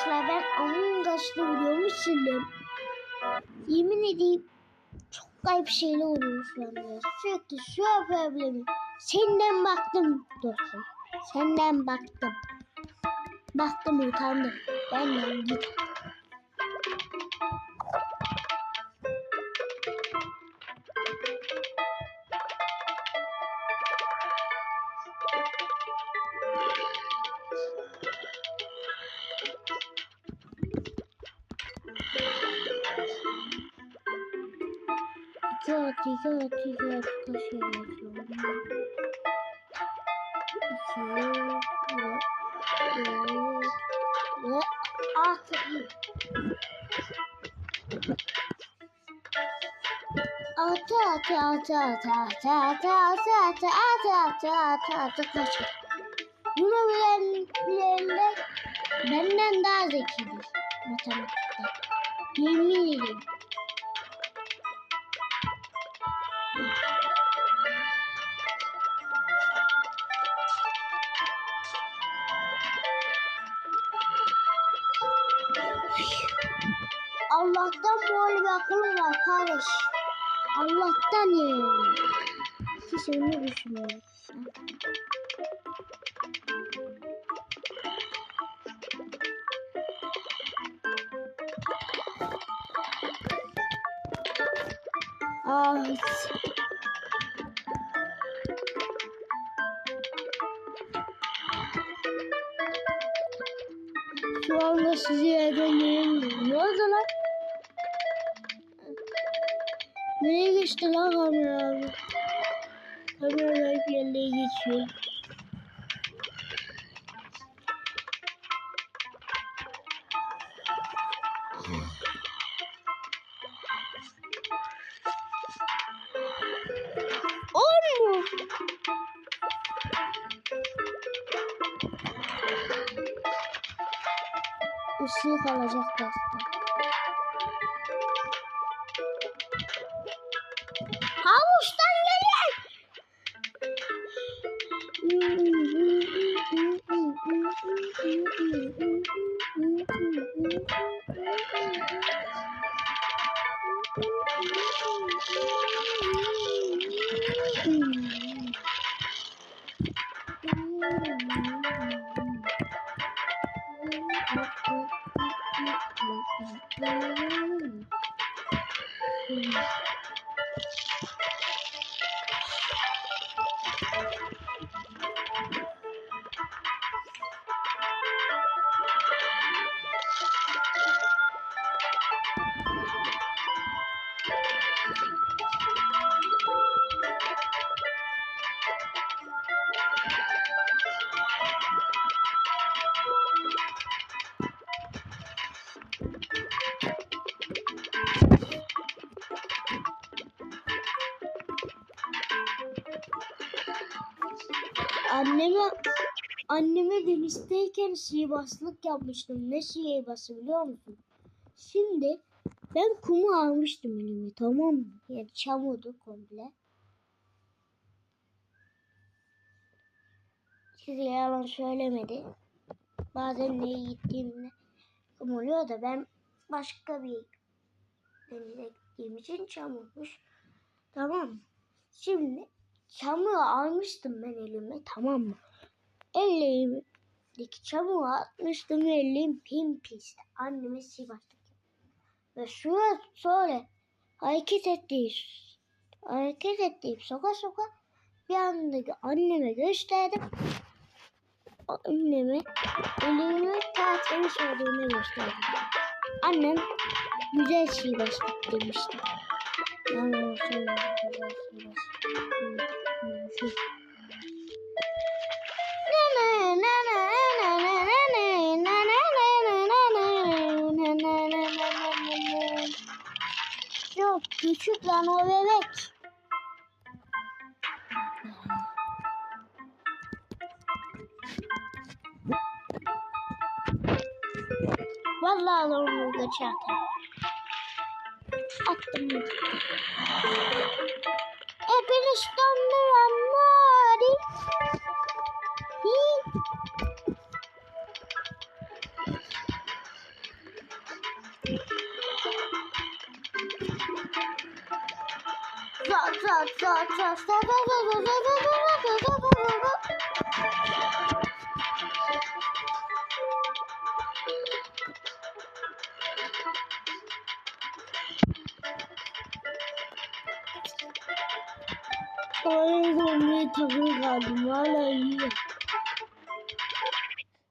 Arkadaşlar ben Among videomu sildim. Yemin edeyim çok garip şeyler oluyor şu anda. Sürekli şu problemi. Senden baktım dostum. Senden baktım. Baktım utandım. Benden git. Altı altı altı altı altı altı altı altı altı altı kaçır. Bunu bilen bilenler benden daha zekidir matematikte. Yemin ederim. Allah'tan böyle bir akılım var kardeş. Allah'tan yerim. Kişimi düşünüyorum. Ah hiç. Şu anda sizi Nereye geçti lan kamera abi? Kamera yerlere geçiyor. 嗯。Sihirbazlık yapmıştım. Ne sihirbazı biliyor musun? Şimdi ben kumu almıştım elime tamam mı? Yani çamurdu komple. Size yalan söylemedi. Bazen neye gittiğimde kum oluyor da ben başka bir denize gittiğim için çamurmuş. Tamam mı? Şimdi çamuru almıştım ben elime tamam mı? Elleğimdeki çamuru atmıştım ve elleğim pimpisti. Anneme sivaslık Ve şuraya sonra hareket ettiği hareket ettiğim soka soka bir anda anneme gösterdim. Anneme elimi tertemiz olduğunu gösterdim. Annem güzel sivaslık demişti. Yani Yok küçük lan o bebek. Vallahi onu geçerken. Attım. Hepiniz donduranlar. Zat zat. Ay zombiye takılı kaldım. Hala yiyor.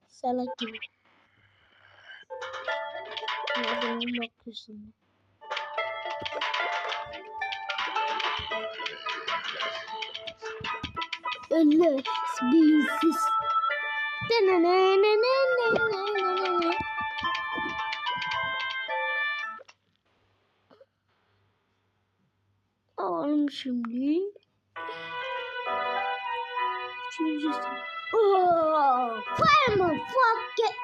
Salak. Nereden bakıyorsun? Unless be this. Alalım şimdi. Şimdi. Oh, motherfucker!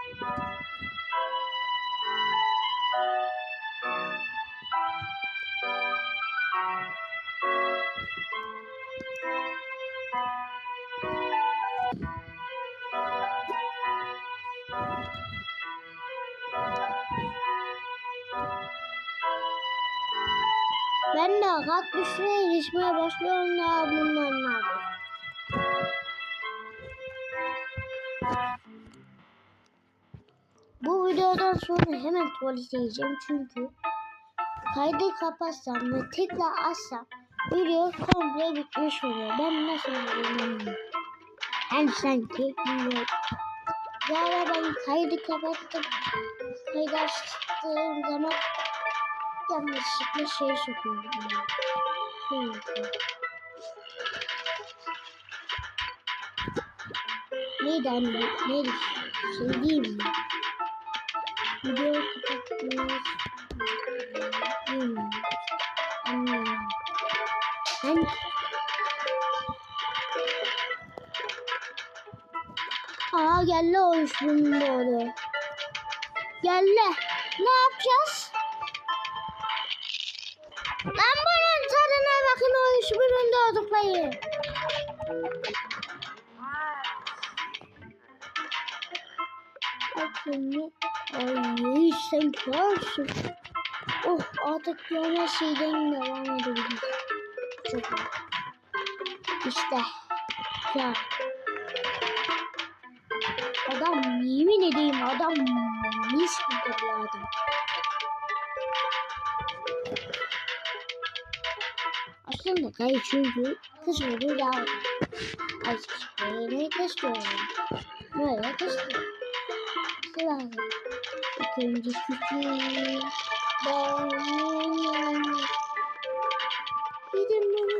Fuck it. Ben de kalkmışına erişmeye başlıyorum ya bunlar ne yapıyor? Bu videodan sonra hemen tuvalete gideceğim çünkü kaydı kapatsam ve tekrar açsam video komple bitmiş oluyor. Ben nasıl bilmiyorum. Yani sanki bilmiyorum. Yani ben kaydı kapattım. Kaydı açtığım zaman yanlışlıkla şey sokuyorum. Şey yapıyorum. Neydi anne? Neydi? Şey değil mi? Video kapatmış. Hmm. Anlıyorum. Ben... Aa geldi o iş bunun doğru. Geldi. Ne yapacağız? Bakın o iş bunun doğdukları. Bakın Ay sen varsın. Oh artık normal şeyden devam edebiliriz. Çok iyi. İşte. Ya. Adam yemin edeyim adam mis gibi bir adam. Kim bu kayı çünkü kış olduğu yağmur. Ay böyle kış görüyorum. Böyle kış Sıralı. İlk önce küçüğüm. Bağlıyorum. Gidin bana.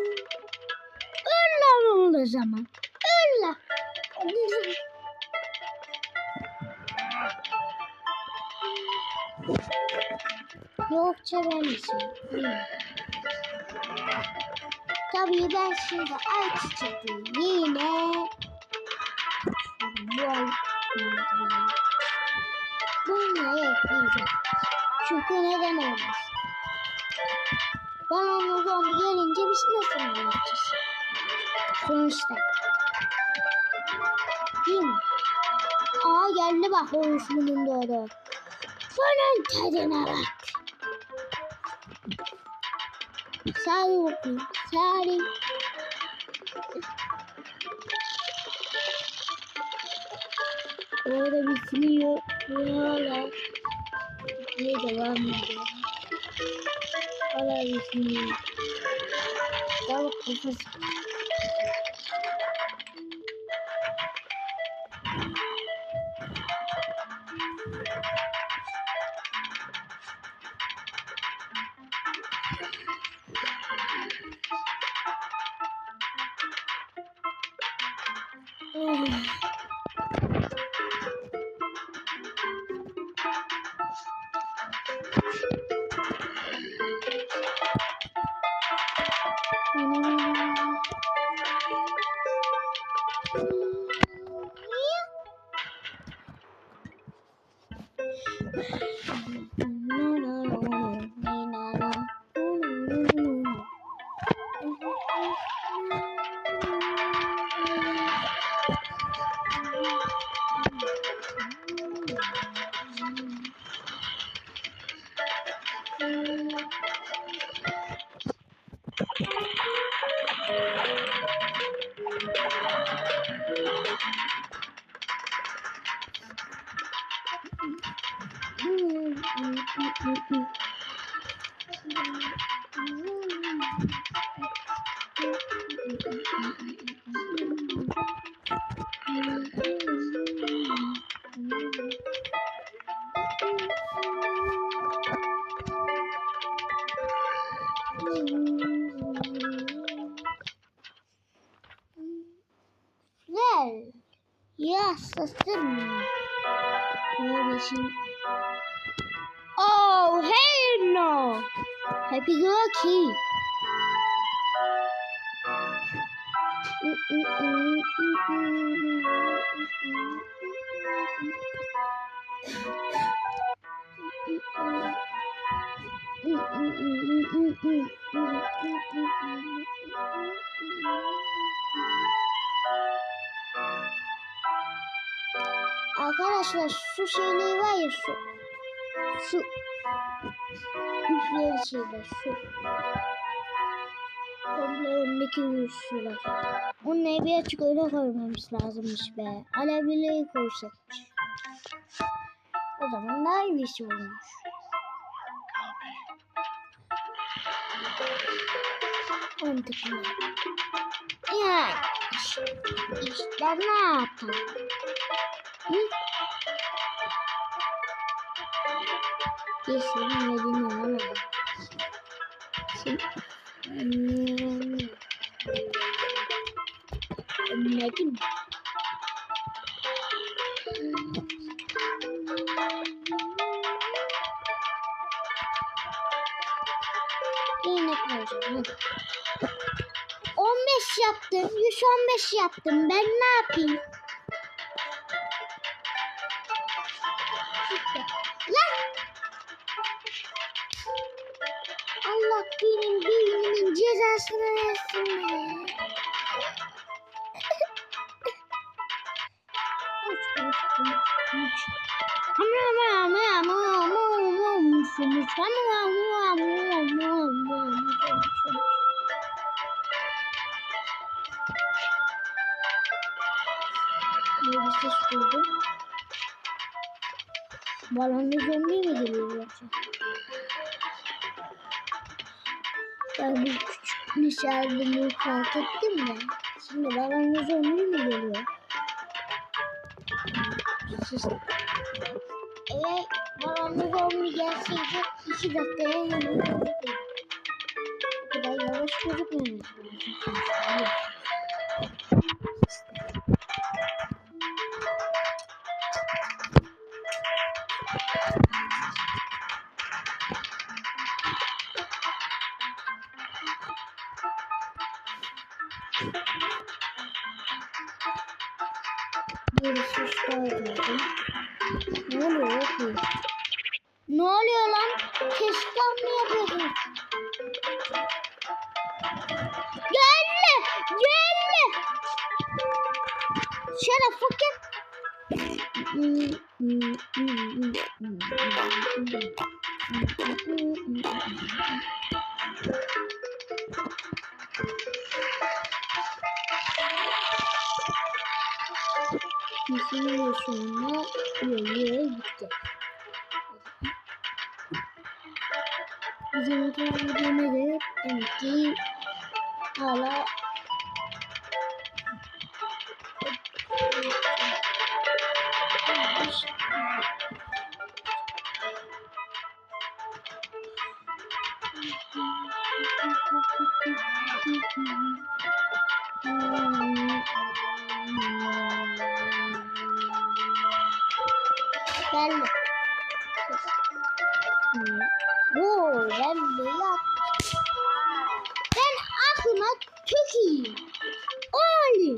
Öyle mi o zaman? Öyle. Yok çevirmişim. Bilmiyorum. Tabii ben şimdi ay çiçeği yine bunları ekleyeceğim. Çünkü neden olmaz? Ben onu zombi gelince biz nasıl yapacağız? Sonuçta. Değil mi? Aa geldi bak o isminin doğru. Bunun tadına bak. Sari bakayım. Sari. Orada bitmiyor. Hala. Ne devam ediyor. Hala bitmiyor. Daha kafası. Arkadaşlar şu şeyleri var ya şu. Şu. Üfleyen şeyler şu. Komple öndeki üstüler. Onu bir açık öne koymamız lazımmış be. Alevlileri koysakmış. O zaman daha iyi bir şey olmuş. Mantıklı. Yani işte, işte ne yapalım? Hı? Bir senin elini alalım. 15 yaptım. Ben ne yapayım? Lan! Allah benim beynimin cezasını versin be. Ama ama ama ama ama ama ama ama ama ama Balonlu zombi mi geliyor yoksa? Ben bu küçük nişanlımı fark ettim de. Şimdi balonlu zombi mi geliyor? Sus. Eğer balonlu zombi gelseydi iki dakikaya hemen. O kadar yavaş gözükmemiş. Shut up fucking. Kesin yaşamına yolluya gitti. Bizim de demek ki hala çok iyi. Oğlum.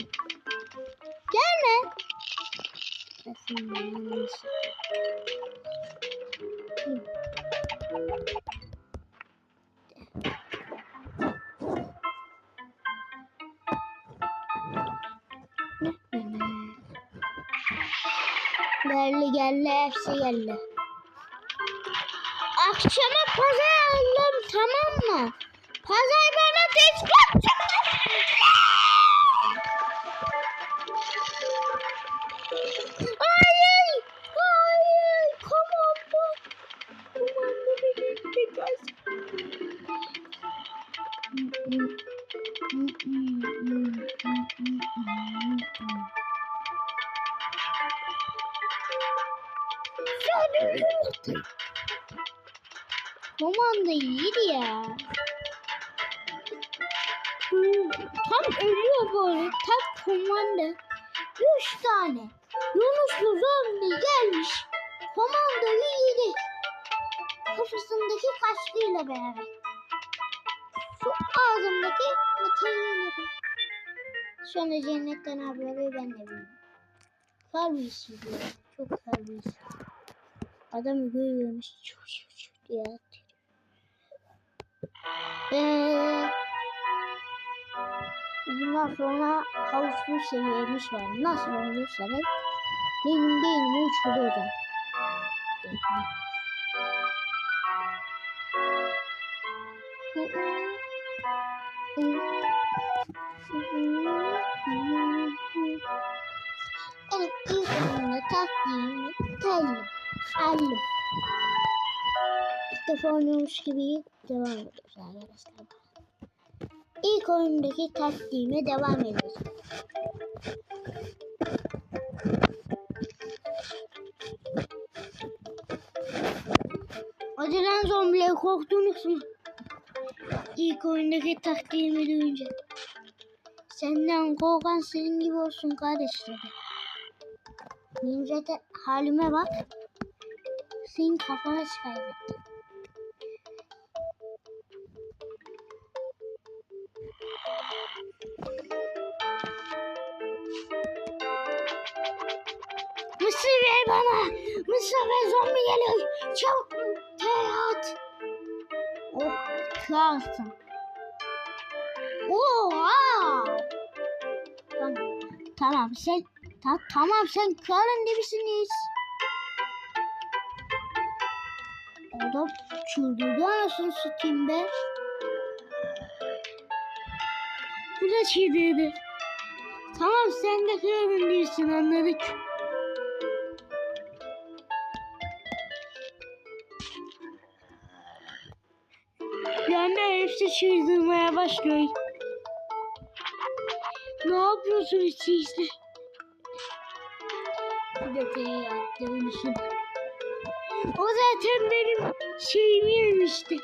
Gelme. Geldi geldi hepsi geldi. Akşama pazar aldım tamam mı? Pazar bana destek Söndürdüm. Komanda iyiydi ya. Tam ölüyor böyle. Tam komanda. Üç tane. Yunuslu zombi gelmiş. Komandoyu yedi. Kafasındaki kaskıyla beraber. Şu ağzımdaki metalini Şu anda cennetten haberi ben de bilmiyorum. Ya. Çok terbiyesiz. Adamı görüyormuş. Çok çok çok diye atıyor. Eee bundan sonra havuzlu seviyemiz var. Nasıl olursa da benim beynimi uçuruyor o zaman. Evet, ilk oyunda taktiğimi tellim, aldım. İlk defa oynuyormuş gibi devam ediyoruz arkadaşlar. İlk oyundaki taktiğime devam ediyoruz. Hadi lan zombiler korktunuz mu? İlk oyundaki taktiğimi duyunca. Senden korkan senin gibi olsun kardeşlerim. Benim zaten halime bak. Senin kafana çıkayım. Mısır ver bana. Mısır ve zombi geliyor. Çabuk teat. Oh kralsın. Oha. Tamam sen ta, tamam sen kralın dibisiniz. Adam çıldırdı anasını satayım be. Bu da çıldırdı. Tamam sen de kralın dibisin anladık. Yani hepsi çıldırmaya başlıyor. Ne yapıyorsunuz siz de? Bir de teye yaptırmışım. O zaten benim şeyimi yemişti.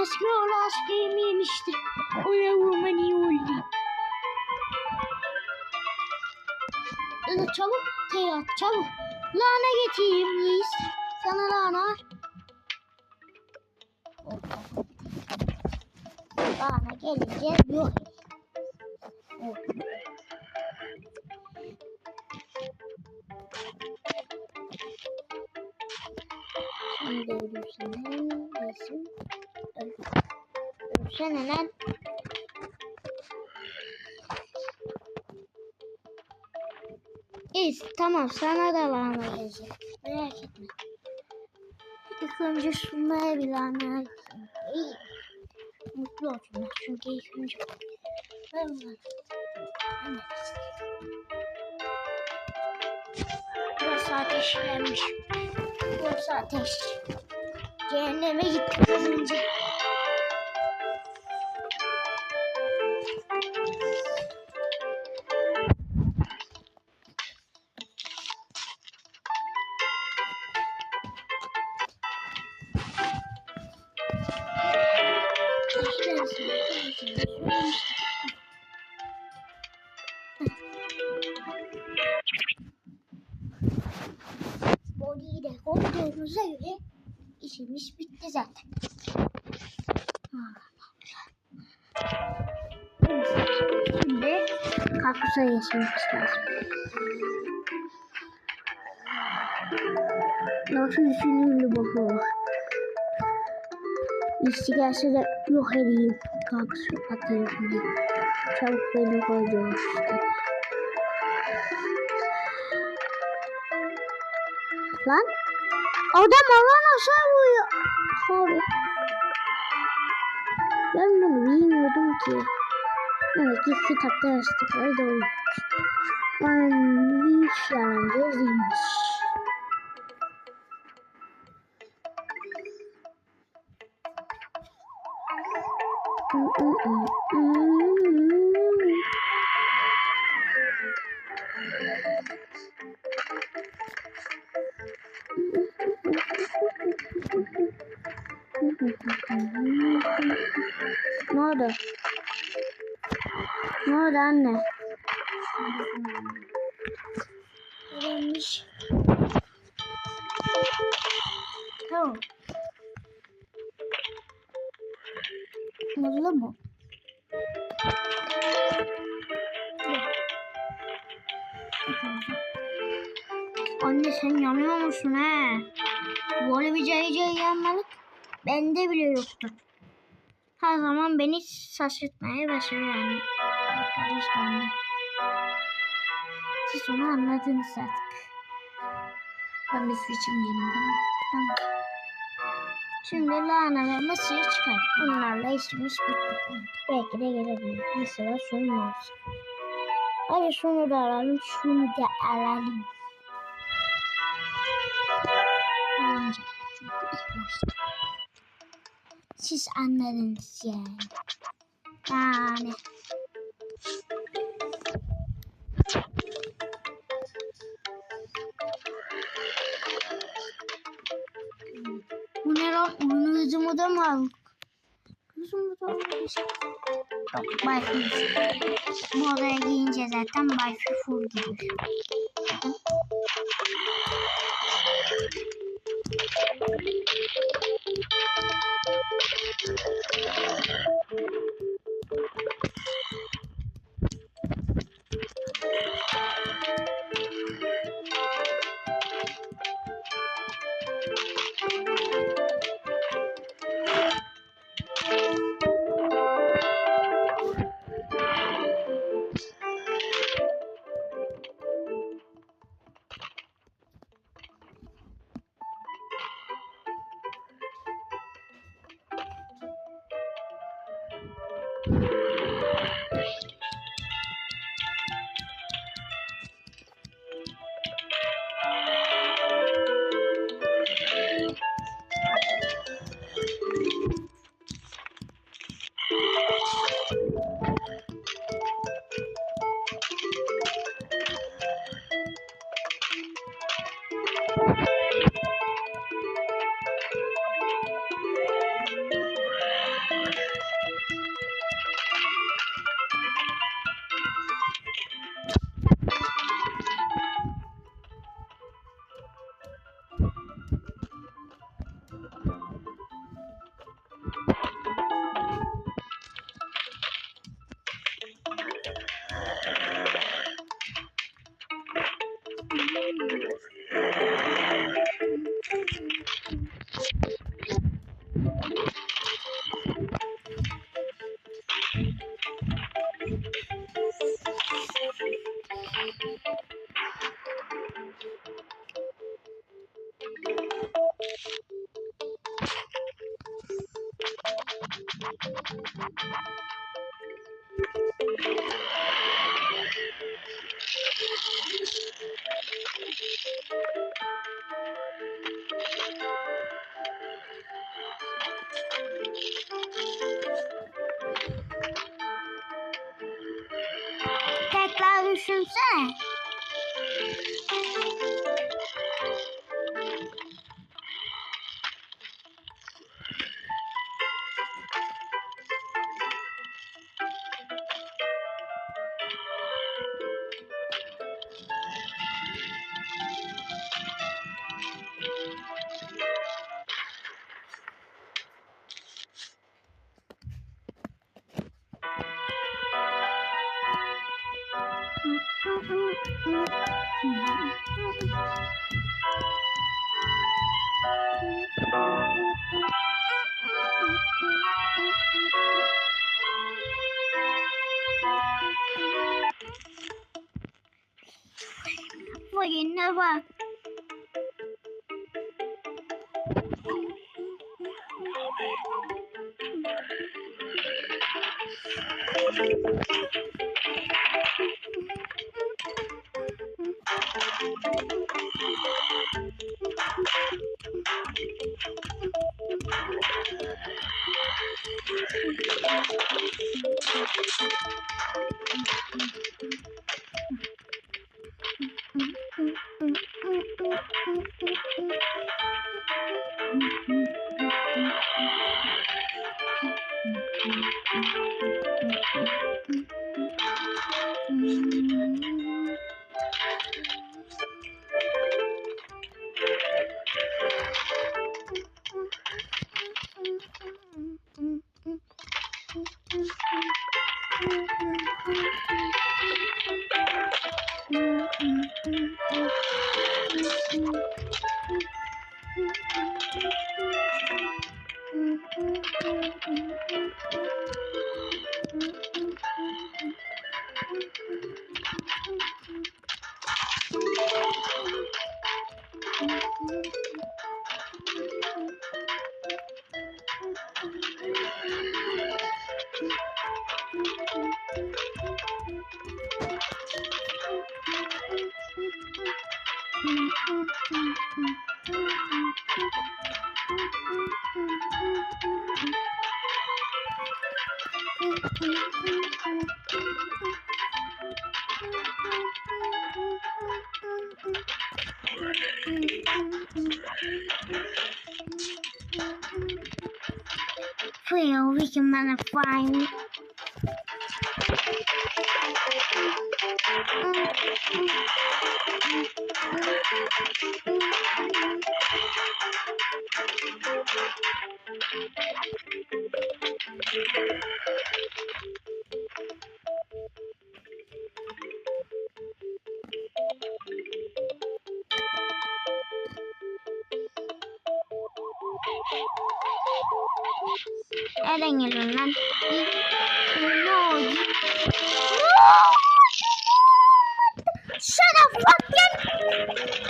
Aşkı oğlu aşkı yemişti. Ona vurman iyi oldu. Çabuk teye at çabuk. Lahana getireyim reis. Sana lahana. Lahana gelince yok. Oh. De ölürsene. Resim. Öl. Ölsene lan. İyi tamam sana da lahana gelecek. Merak etme. İlk önce şunlara bir lahana İyi. Mutlu olsunlar çünkü ilk önce ben Evet. Burası ateşlenmiş. Burası ateş. Cehenneme gittik az önce. Body'yi de koyduğumuza göre işimiz bitti zaten. Şimdi kaktüse geçmemiz lazım. Nasıl düşünüyorum bakıyor. İşçi gelse de yok edeyim. Kaktüsü atayım diye. Çabuk beni koyduğum işte. Lan adam alan aşağı vuruyor. Abi. Ben bunu bilmiyordum ki. Evet ki kitapta yazdıkları doğru. Anmış yalancı değilmiş. Ne Anne sen yanıyor musun he? Böyle bir cayı cayı yanmalık bende bile yoktu. Her zaman beni şaşırtmaya başarıyor yani. Arkadaşlar. Siz onu anladınız artık. Ben bir içeyim gelin tamam Tamam. Şimdi lahana ve mısırı çıkar. Onlarla işimiz bitti. Belki de gelebilir. Mesela sorun olsun. Hadi şunu da alalım. Şunu da alalım. Siz anladınız yani. Yani. Bu ne lan? Oyunu hızımı da mı aldık? Hızımı da aldık. Yok Bayfur. Bu odaya giyince zaten Bayfur full gibi. Bakın. Tekrar Yine bak. Thank you. Música Feel we can man No! ben. Ne oldu? Shut up, fucking...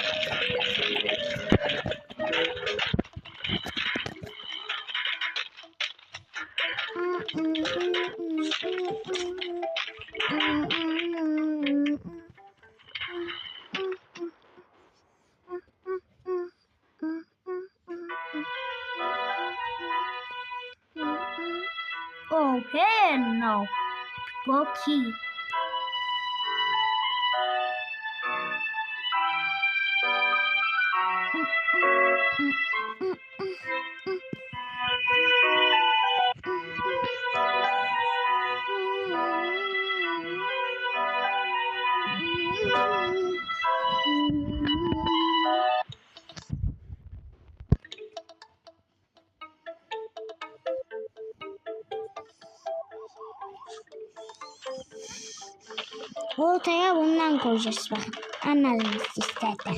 Ortaya bundan koyacağız bak. Anladınız siz zaten.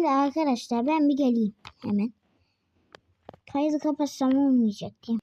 Şimdi arkadaşlar ben bir geleyim hemen. Kaydı kapatsam olmayacak mi?